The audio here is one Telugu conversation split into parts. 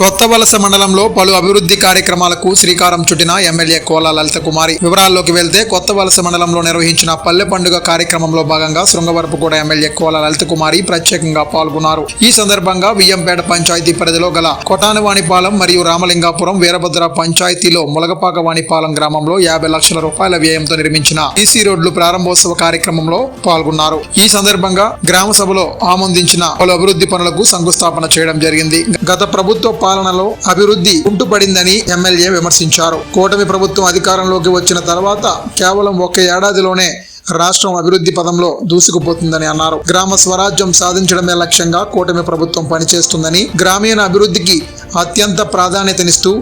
కొత్త వలస మండలంలో పలు అభివృద్ధి కార్యక్రమాలకు శ్రీకారం చుట్టిన ఎమ్మెల్యే కోల లలిత కుమారి. వివరాల్లోకి వెళ్తే కొత్త వలస మండలంలో నిర్వహించిన పల్లె పండుగ కార్యక్రమంలో భాగంగా శృంగవరపుకోట ఎమ్మెల్యే కోల లలిత కుమారి ప్రత్యేకంగా పాల్గొన్నారు. ఈ సందర్భంగా వియ్యంపేట పంచాయతీ పరిధిలో గల కొటానవాణిపాలెం మరియు రామలింగాపురం వీరభద్ర పంచాయతీలో ములగపాక వాణిపాలెం గ్రామంలో యాభై లక్షల రూపాయల వ్యయంతో నిర్మించిన ఈసీ రోడ్లు ప్రారంభోత్సవ కార్యక్రమంలో పాల్గొన్నారు. ఈ సందర్భంగా గ్రామ సభలో ఆమోదించిన పలు అభివృద్ధి పనులకు శంకుస్థాపన చేయడం జరిగింది. గత ప్రభుత్వ పాలనలో అభివృద్ధి కుంటుపడిందని ఎమ్మెల్యే విమర్శించారు. కూటమి ప్రభుత్వం అధికారంలోకి వచ్చిన తర్వాత కేవలం ఒక ఏడాదిలోనే రాష్ట్రం అభివృద్ధి పదంలో దూసుకుపోతుందని అన్నారు. గ్రామ స్వరాజ్యం సాధించడమే లక్ష్యంగా కూటమి ప్రభుత్వం పనిచేస్తుందని గ్రామీణ అభివృద్ధికి అత్యంత ప్రాధాన్యతనిస్తూ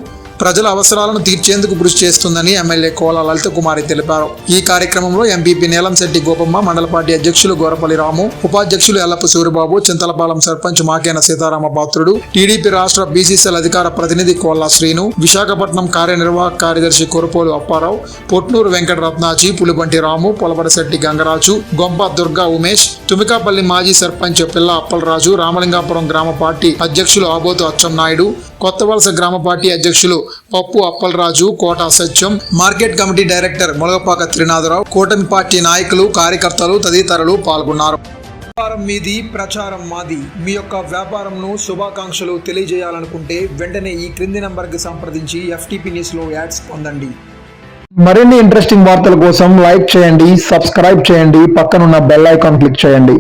ప్రజల అవసరాలను తీర్చేందుకు కృషి చేస్తుందని ఎమ్మెల్యే కోల లలిత కుమారి తెలిపారు. ఈ కార్యక్రమంలో ఎంపీపీ నీలంశెట్టి గోపమ్మ మండల పార్టీ అధ్యక్షులు గోరపల్లి రాము ఉపాధ్యక్షులు ఎల్లప్ప సూరిబాబు చింతలపాలెం సర్పంచ్ మాకేన సీతారామ పాత్రుడు టీడీపీ రాష్ట్ర బీసీసీఎల్ అధికార ప్రతినిధి కోల్లా శ్రీను విశాఖపట్నం కార్యనిర్వాహక కార్యదర్శి కొరపోలు అప్పారావు పొట్నూరు వెంకటరత్నాచి పులిబంటి రాము పొలబడశెట్టి గంగరాజు గొంప దుర్గా ఉమేష్ తుమికాపల్లి మాజీ సర్పంచ్ పిల్ల అప్పలరాజు రామలింగాపురం గ్రామ పార్టీ అధ్యక్షులు ఆబోతు అచ్చెన్నాయుడు కొత్తవలస గ్రామ పార్టీ అధ్యక్షులు Pappu Appalaraju Kota Satyam market committee director Mulagapaka Trinatharao కూటమి పార్టీ నాయకులు కార్యకర్తలు తదితరులు పాల్గొన్నారు. వ్యాపారం మీది ప్రచారం మాది. మీ యొక్క వ్యాపారంను శుభాకాంక్షలు తెలియజేయాలనుకుంటే వెంటనే ఈ క్రింది నంబర్కి సంప్రదించి ఎఫ్టీపీ న్యూస్లో యాడ్స్ పొందండి. మరిన్ని ఇంట్రెస్టింగ్ వార్తల కోసం లైక్ చేయండి సబ్స్క్రైబ్ చేయండి పక్కనున్న బెల్ ఐకాన్ క్లిక్ చేయండి.